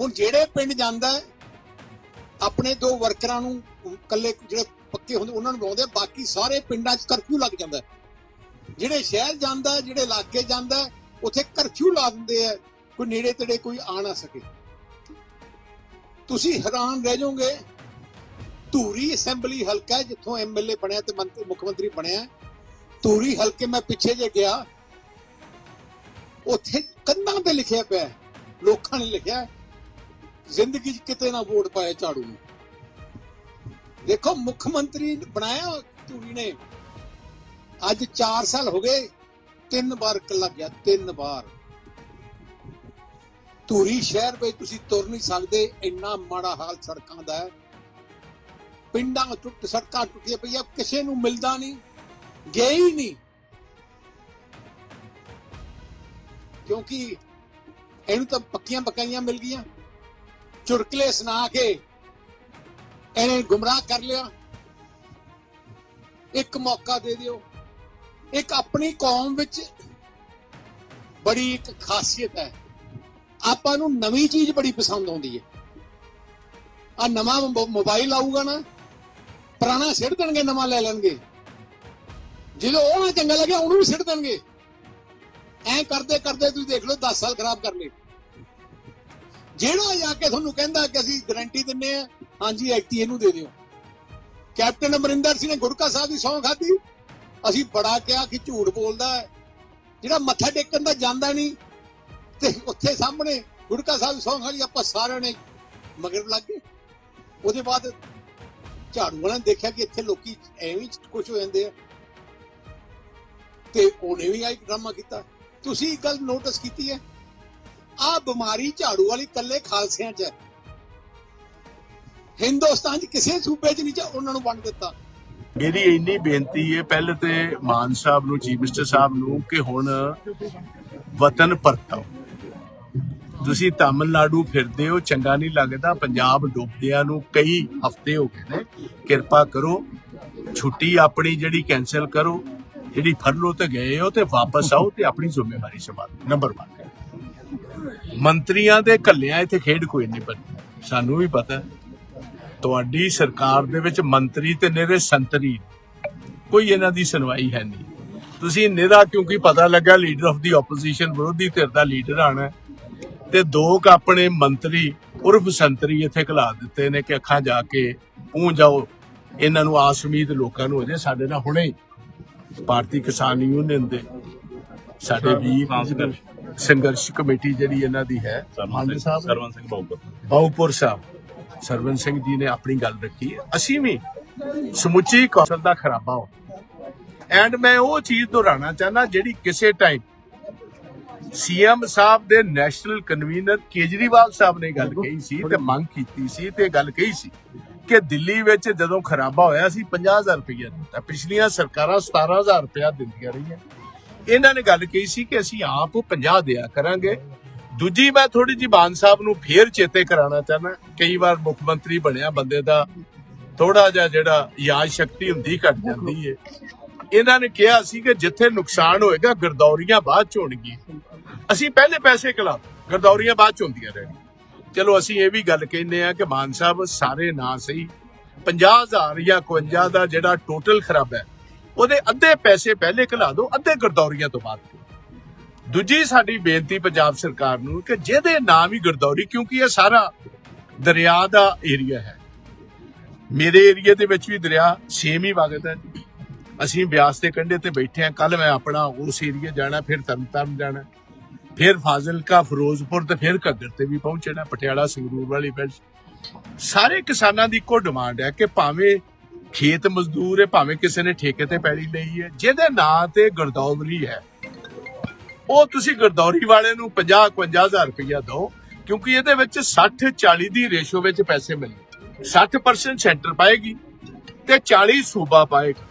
ਹੁਣ ਜਿਹੜੇ ਪਿੰਡ ਜਾਂਦਾ ਆਪਣੇ ਦੋ ਵਰਕਰਾਂ ਨੂੰ ਇਕੱਲੇ ਜਿਹੜੇ ਪੱਕੇ ਹੁੰਦੇ, ਉਹਨਾਂ ਨੂੰ ਬੁਲਾਉਂਦੇ ਬਾਕੀ ਸਾਰੇ ਪਿੰਡਾਂ 'ਚ ਕਰਫਿਊ ਲੱਗ ਜਾਂਦਾ ਜਿਹੜੇ ਸ਼ਹਿਰ ਜਾਂਦਾ ਜਿਹੜੇ ਇਲਾਕੇ ਜਾਂਦਾ ਉੱਥੇ ਕਰਫਿਊ ਲਾ ਦਿੰਦੇ ਆ ਕੋਈ ਨੇੜੇ ਤੇੜੇ ਕੋਈ ਆ ਨਾ ਸਕੇ। ਤੁਸੀਂ ਹੈਰਾਨ ਰਹਿ ਜਾਓਗੇ। ਧੂਰੀ ਅਸੈਂਬਲੀ ਹਲਕਾ ਜਿੱਥੋਂ ਐਮਐਲਏ ਬਣਿਆ ਤੇ ਮੰਤਰੀ, ਮੁੱਖ ਮੰਤਰੀ ਬਣਿਆ ਧੂਰੀ ਹਲਕੇ ਮੈਂ ਪਿੱਛੇ ਜੇ ਗਿਆ, ਉੱਥੇ ਕੰਧਾਂ ਤੇ ਲਿਖਿਆ ਪਿਆ ਲੋਕਾਂ ਨੇ ਲਿਖਿਆ ਜ਼ਿੰਦਗੀ 'ਚ ਕਿਤੇ ਨਾ ਵੋਟ ਪਾਇਆ ਝਾੜੂ ਨੂੰ। ਦੇਖੋ, ਮੁੱਖ ਮੰਤਰੀ ਬਣਾਇਆ ਧੂਰੀ ਨੇ। ਅੱਜ 4 ਸਾਲ ਹੋ ਗਏ, ਤਿੰਨ ਵਾਰ ਕੱਲਾ ਗਿਆ, ਤਿੰਨ ਵਾਰ। ਧੂਰੀ ਸ਼ਹਿਰ ਵਿੱਚ ਤੁਸੀਂ ਤੁਰ ਨਹੀਂ ਸਕਦੇ, ਇੰਨਾ ਮਾੜਾ ਹਾਲ ਸੜਕਾਂ ਦਾ ਹੈ। ਪਿੰਡਾਂ ਟੁੱਟ, ਸੜਕਾਂ ਟੁੱਟੀਆਂ ਪਈਆਂ, ਕਿਸੇ ਨੂੰ ਮਿਲਦਾ ਨਹੀਂ ਗਏ ਹੀ ਨਹੀਂ। ਕਿਉਂਕਿ ਇਹਨੂੰ ਤਾਂ ਪੱਕੀਆਂ ਪਕਾਈਆਂ ਮਿਲ ਗਈਆਂ। ਚੁਰਕਲੇ ਸੁਣਾ ਕੇ ਇਹਨੇ ਗੁੰਮਰਾਹ ਕਰ ਲਿਆ। ਇੱਕ ਮੌਕਾ ਦੇ ਦਿਓ। ਇੱਕ ਆਪਣੀ ਕੌਮ ਵਿੱਚ ਬੜੀ ਇੱਕ ਖਾਸੀਅਤ ਹੈ। ਆਪਾਂ ਨੂੰ ਨਵੀਂ ਚੀਜ਼ ਬੜੀ ਪਸੰਦ ਆਉਂਦੀ ਹੈ ਆ ਨਵਾਂ ਮੋਬਾਈਲ ਆਊਗਾ ਨਾ, ਪੁਰਾਣਾ ਸਿੱਟ ਦੇਣਗੇ, ਨਵਾਂ ਲੈ ਲੈਣਗੇ। ਜਦੋਂ ਉਹ ਨਾ ਚੰਗਾ ਲੱਗਿਆ, ਉਹਨੂੰ ਵੀ ਸਿੱਟ ਦੇਣਗੇ। ਐਂ ਕਰਦੇ ਕਰਦੇ ਤੁਸੀਂ ਦੇਖ ਲਓ 10 ਸਾਲ ਖਰਾਬ ਕਰ ਲਏ ਜਿਹੜਾ ਜਾ ਕੇ ਤੁਹਾਨੂੰ ਕਹਿੰਦਾ ਕਿ ਅਸੀਂ ਗਾਰੰਟੀ ਦਿੰਨੇ ਆ, ਹਾਂਜੀ ਐਕਟੀ ਇਹਨੂੰ ਦੇ ਦਿਓ। ਕੈਪਟਨ ਅਮਰਿੰਦਰ ਸਿੰਘ ਨੇ ਗੁਰਕਾ ਸਾਹਿਬ ਦੀ ਸੌਂ ਖਾਧੀ। ਅਸੀਂ ਬੜਾ ਕਿਹਾ ਕਿ ਝੂਠ ਬੋਲਦਾ ਹੈ। ਜਿਹੜਾ ਮੱਥਾ ਟੇਕਣ ਦਾ ਜਾਂਦਾ ਨਹੀਂ ਤੇ ਉੱਥੇ ਸਾਹਮਣੇ ਗੁਰਕਾ ਸਾਹਿਬ ਦੀ ਖਾਲੀ ਆਪਾਂ ਸਾਰਿਆਂ ਨੇ ਮਗਰ ਲੱਗ। ਗਏ ਉਹਦੇ ਬਾਅਦ ਝਾੜੂ ਵਾਲਿਆਂ ਨੇ ਦੇਖਿਆ ਕਿ ਇੱਥੇ ਲੋਕੀ ਐਵੇਂ ਕੁਝ ਹੋ ਜਾਂਦੇ ਆ। ਤੇ ਉਹਨੇ ਵੀ ਆਈ ਡਰਾਮਾ ਕੀਤਾ। ਤੁਸੀਂ ਇੱਕ ਗੱਲ ਨੋਟਿਸ ਕੀਤੀ ਹੈ? ਆ ਬਿਮਾਰੀ ਝਾੜੂ ਵਾਲੀ ਕੱਲੇ ਖਾਲਸਿਆਂ 'ਚ ਹੈ। ਹਿੰਦੁਸਤਾਨ 'ਚ ਕਿਸੇ ਸੂਬੇ 'ਚ ਨਹੀਂ ਚ ਉਹਨਾਂ ਨੂੰ ਵੰਡ ਦਿੱਤਾ। ਮੇਰੀ ਇੰਨੀ ਬੇਨਤੀ ਹੈ, ਪਹਿਲੇ ਤੇ ਮਾਨ ਸਾਹਿਬ ਨੂੰ, ਚੀਫ ਮਿਨਿਸਟਰ ਸਾਹਿਬ ਨੂੰ ਕਿ ਹੁਣ ਵਤਨ ਪਰਤੋ ਤੁਸੀਂ ਤਾਮਿਲਨਾਡੂ ਫਿਰਦੇ ਹੋ, ਚੰਗਾ ਨਹੀਂ ਲੱਗਦਾ। ਪੰਜਾਬ ਡੁੱਬਦਿਆਂ ਨੂੰ ਕਈ ਹਫ਼ਤੇ ਹੋ ਗਏ ਨੇ। ਕਿਰਪਾ ਕਰੋ, ਛੁੱਟੀ ਆਪਣੀ ਜਿਹੜੀ ਕੈਨਸਲ ਕਰੋ, ਜਿਹੜੀ ਫਰਲੋ ਤੇ ਗਏ ਹੋ ਤੇ ਵਾਪਸ ਆਓ ਤੇ ਆਪਣੀ ਜ਼ਿੰਮੇਵਾਰੀ ਸੰਭਾਲੋ। ਨੰਬਰ 1 ਮੰਤਰੀਆਂ ਦੇ ਕੱਲਿਆਂ ਇੱਥੇ ਖੇਡ ਕੋਈ ਨਹੀਂ ਬਣੀ। ਸਾਨੂੰ ਵੀ ਪਤਾ ਤੁਹਾਡੀ ਸਰਕਾਰ ਦੇ ਵਿੱਚ ਮੰਤਰੀ ਤੇ ਨਿਰੇ ਸੰਤਰੀ, ਕੋਈ ਇਹਨਾਂ ਦੀ ਸੁਣਵਾਈ ਹੈ ਨਹੀਂ। ਤੁਸੀਂ ਨਿਰਾ ਕਿਉਂਕਿ ਪਤਾ ਲੱਗਾ ਲੀਡਰ ਆਫ ਦੀ ਆਪੋਜੀਸ਼ਨ ਵਿਰੋਧੀ ਧਿਰ ਦਾ ਲੀਡਰ ਆਣਾ ਤੇ ਦੋ ਕ ਆਪਣੇ ਮੰਤਰੀ ਉਰਫ ਸੰਤਰੀ ਇੱਥੇ ਘਲਾ ਦਿੱਤੇ ਨੇ ਕਿ ਅੱਖਾਂ ਜਾ ਕੇ ਪੂੰ ਜਾਓ। ਇਹਨਾਂ ਨੂੰ ਆਸ ਉਮੀਦ ਲੋਕਾਂ ਨੂੰ ਹੋ ਜੇ ਸਾਡੇ ਨਾਲ ਹੁਣੇ ਭਾਰਤੀ ਕਿਸਾਨ ਯੂਨੀਅਨ ਦੇ ਸਾਡੇ ਵੀ ਸੰਘਰਸ਼ ਕਮੇਟੀ ਜਿਹੜੀ ਇਹਨਾਂ ਦੀ ਹੈ ਮਾਨ ਸਾਹਿਬ। ਸਰਵਨ ਸਿੰਘ ਬਾਉਪੁਰ ਬਾਉਪੁਰ ਸਾਹਿਬ ਸਰਵਨ ਸਿੰਘ ਜੀ ਨੇ ਆਪਣੀ ਗੱਲ ਰੱਖੀ ਹੈ। ਅਸੀਂ ਵੀ ਸਮੁੱਚੀ ਕੌਸ਼ਲ ਦਾ ਖਰਾਬਾ ਹੋ। ਐਂਡ ਮੈਂ ਉਹ ਚੀਜ਼ ਦੁਹਰਾਉਣਾ ਚਾਹਨਾ ਜਿਹੜੀ ਕਿਸੇ ਟਾਈਮ ਸੀਐਮ ਸਾਹਿਬ ਦੇ ਨੈਸ਼ਨਲ ਕਨਵੀਨਰ ਕੇਜਰੀਵਾਲ ਸਾਹਿਬ ਨੇ ਗੱਲ ਕਹੀ ਸੀ ਤੇ ਮੰਗ ਕੀਤੀ ਸੀ ਤੇ ਗੱਲ ਕਹੀ ਸੀ ਕਿ ਦਿੱਲੀ ਵਿੱਚ ਜਦੋਂ ਖਰਾਬਾ ਹੋਇਆ ਸੀ 50000 ਰੁਪਏ ਦਿੱਤਾ। ਪਿਛਲੀਆਂ ਸਰਕਾਰਾਂ 17000 ਰੁਪਏ ਦਿੰਦੀਆਂ ਰਹੀਆਂ। ਇਹਨਾਂ ਨੇ ਗੱਲ ਕਹੀ ਸੀ ਕਿ ਅਸੀਂ ਆਪ 50 ਦਿਆ ਕਰਾਂਗੇ। ਦੂਜੀ ਮੈਂ ਥੋੜੀ ਜਿਹੀ ਬਾਨ ਸਾਹਿਬ ਨੂੰ ਫੇਰ ਚੇਤੇ ਕਰਾਉਣਾ ਚਾਹਨਾ ਕਈ ਵਾਰ ਮੁੱਖ ਮੰਤਰੀ ਬਣਿਆ ਬੰਦੇ ਦਾ ਥੋੜਾ ਜਿਹਾ ਜਿਹੜਾ ਯਾਦ ਸ਼ਕਤੀ ਹੁੰਦੀ ਘਟ ਜਾਂਦੀ ਏ। ਇਹਨਾਂ ਨੇ ਕਿਹਾ ਸੀ ਕਿ ਜਿੱਥੇ ਨੁਕਸਾਨ ਹੋਏਗਾ, ਗਰਦੌਰੀਆਂ ਬਾਅਦ ਚ ਹੋਣਗੀਆਂ। ਅਸੀਂ ਪਹਿਲੇ ਪੈਸੇ ਖਿਲਾ ਗਰਦੌਰੀਆਂ ਬਾਅਦ ਚ ਹੁੰਦੀਆਂ ਰਹਿਣੀਆਂ। ਚਲੋ ਅਸੀਂ ਇਹ ਵੀ ਗੱਲ ਕਹਿੰਦੇ ਆ ਕਿ ਮਾਨ ਸਾਹਿਬ ਸਾਰੇ ਨਾ ਸਹੀ। 50000 ਜਾਂ 51 ਦਾ ਜਿਹੜਾ ਟੋਟਲ ਖਰਾਬ ਹੈ, ਉਹਦੇ ਅੱਧੇ ਪੈਸੇ ਪਹਿਲੇ ਖਿਲਾ ਦਿਓ, ਅੱਧੇ ਗਰਦੌਰੀਆਂ ਤੋਂ ਬਾਅਦ ਦੂਜੀ ਸਾਡੀ ਬੇਨਤੀ ਪੰਜਾਬ ਸਰਕਾਰ ਨੂੰ ਕਿ ਜਿਹਦੇ ਨਾਮ ਹੀ ਗਰਦੌਰੀ, ਕਿਉਂਕਿ ਇਹ ਸਾਰਾ ਦਰਿਆ ਦਾ ਏਰੀਆ ਹੈ। ਮੇਰੇ ਏਰੀਆ ਦੇ ਵਿੱਚ ਵੀ ਦਰਿਆ ਸੇਮ ਹੀ ਵਗਦਾ ਹੈ। ਅਸੀਂ ਬਿਆਸ ਦੇ ਕੰਢੇ ਤੇ ਬੈਠੇ ਆ ਕੱਲ ਮੈਂ ਆਪਣਾ ਉਸ ਏਰੀਆ ਜਾਣਾ, ਫਿਰ ਤਰਨਤਾਰਨ ਜਾਣਾ, ਫਿਰ ਫਾਜ਼ਿਲਕਾ, ਫਿਰੋਜ਼ਪੁਰ ਤੇ ਫਿਰ ਘੱਗਰ ਤੇ ਵੀ ਪਹੁੰਚਣਾ, ਪਟਿਆਲਾ, ਸੰਗਰੂਰ ਵਾਲੀ ਬੈਲਟ ਸਾਰੇ ਕਿਸਾਨਾਂ ਦੀ ਇੱਕੋ ਡਿਮਾਂਡ ਹੈ ਕਿ ਭਾਵੇਂ ਖੇਤ ਮਜ਼ਦੂਰ ਹੈ, ਭਾਵੇਂ ਕਿਸੇ ਨੇ ਠੇਕੇ ਤੇ ਪੈਲੀ ਲਈ ਹੈ, ਜਿਹਦੇ ਨਾਂ ਤੇ ਗਰਦੌਰੀ ਹੈ। ਉਹ ਤੁਸੀਂ ਗਰਦੌਰੀ ਵਾਲੇ ਨੂੰ 50 51000 ਰੁਪਇਆ ਦਿਓ, ਕਿਉਂਕਿ ਇਹਦੇ ਵਿੱਚ 60 40 ਦੀ ਰੇਸ਼ੋ ਵਿੱਚ ਪੈਸੇ ਮਿਲਣੇ 60% ਸੈਂਟਰ ਪਾਏਗੀ ਤੇ 40 ਸੂਬਾ ਪਾਏਗਾ।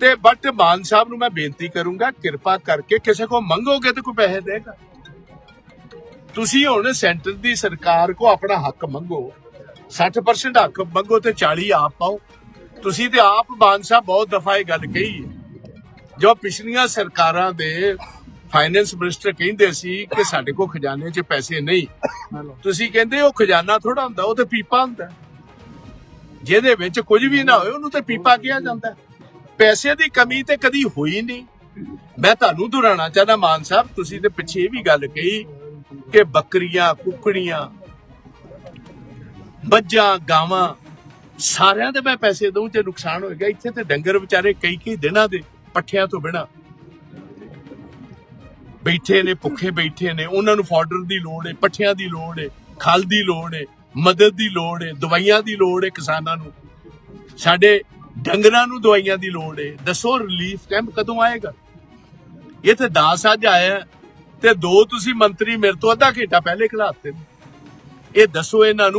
ਤੇ ਬਟ ਮਾਨ ਸਾਹਿਬ ਨੂੰ ਮੈਂ ਬੇਨਤੀ ਕਰੂੰਗਾ, ਕਿਰਪਾ ਕਰਕੇ ਕਿਸੇ ਕੋ ਮੰਗੋਗੇ ਤੇ ਕੋਈ ਪੈਸੇ ਦੇਗਾ। ਤੁਸੀਂ ਹੁਣ ਸੈਂਟਰ ਦੀ ਸਰਕਾਰ ਕੋ ਆਪਣਾ ਹੱਕ ਮੰਗੋ 60% ਹੱਕ ਮੰਗੋ ਤੇ 40 ਆਪ ਪਾਓ। ਤੁਸੀਂ ਤੇ ਆਪ ਮਾਨ ਸਾਹਿਬ ਬਹੁਤ ਦਫਾ ਇਹ ਗੱਲ ਕਹੀ ਹੈ। ਜੋ ਪਿਛਲੀਆਂ ਸਰਕਾਰਾਂ ਦੇ ਫਾਈਨੈਂਸ ਮਿਨਿਸਟਰ ਕਹਿੰਦੇ ਸੀ ਕਿ ਸਾਡੇ ਕੋਲ ਖਜ਼ਾਨੇ 'ਚ ਪੈਸੇ ਨਹੀਂ। ਤੁਸੀਂ ਕਹਿੰਦੇ ਉਹ ਖਜ਼ਾਨਾ ਥੋੜਾ ਹੁੰਦਾ, ਉਹ ਤੇ ਪੀਪਾ ਹੁੰਦਾ। ਜਿਹਦੇ ਵਿੱਚ ਕੁਝ ਵੀ ਨਾ ਹੋਏ, ਉਹਨੂੰ ਤੇ ਪੀਪਾ ਕਿਹਾ ਜਾਂਦਾ। ਪੈਸੇ ਦੀ ਕਮੀ ਤੇ ਕਦੀ ਹੋਈ ਨਹੀਂ। ਮੈਂ ਤੁਹਾਨੂੰ ਦੁਹਰਾਉਣਾ ਚਾਹਦਾ, ਮਾਨ ਸਾਹਿਬ, ਤੁਸੀਂ ਤੇ ਪਿੱਛੇ ਇਹ ਵੀ ਗੱਲ ਕਹੀ ਕਿ ਬੱਕਰੀਆਂ, ਕੁੱਕੜੀਆਂ, ਮੱਝਾਂ, ਗਾਵਾਂ, ਸਾਰਿਆਂ ਦੇ ਮੈਂ ਪੈਸੇ ਦਊਂ ਤੇ ਨੁਕਸਾਨ ਹੋਏਗਾ। ਇੱਥੇ ਤੇ ਡੰਗਰ ਵਿਚਾਰੇ ਕਈ ਕਈ ਦਿਨਾਂ ਦੇ ਪੱਠਿਆਂ ਤੋਂ ਬਿਨਾ ਬੈਠੇ ਨੇ, ਭੁੱਖੇ ਬੈਠੇ ਨੇ, ਉਹਨਾਂ ਨੂੰ ਫਾਡਰ ਦੀ ਲੋੜ ਹੈ ਪੱਠਿਆਂ ਦੀ ਲੋੜ ਹੈ ਖਲ ਦੀ ਲੋੜ ਹੈ ਮਦਦ ਦੀ ਲੋੜ ਹੈ ਦਵਾਈਆਂ ਦੀ ਲੋੜ ਹੈ ਕਿਸਾਨਾਂ ਨੂੰ। ਸਾਡੇ ਡੰਗਰਾਂ ਨੂੰ ਦਵਾਈਆਂ ਦੀ ਲੋੜ ਏ। ਦੱਸੋ ਰਿਲੀਫ ਕੈਂਪ ਕਦੋਂ ਆਏਗਾ? ਇਹ ਤੇ 10 ਅੱਜ ਆਇਆ ਤੇ ਦੋ ਤੁਸੀਂ ਮੰਤਰੀ ਮੇਰੇ ਤੋਂ ਅੱਧਾ ਘੰਟਾ ਪਹਿਲੇ ਖਿਲਾਤੇ ਇਹ ਦੱਸੋ ਇਹਨਾਂ ਨੂੰ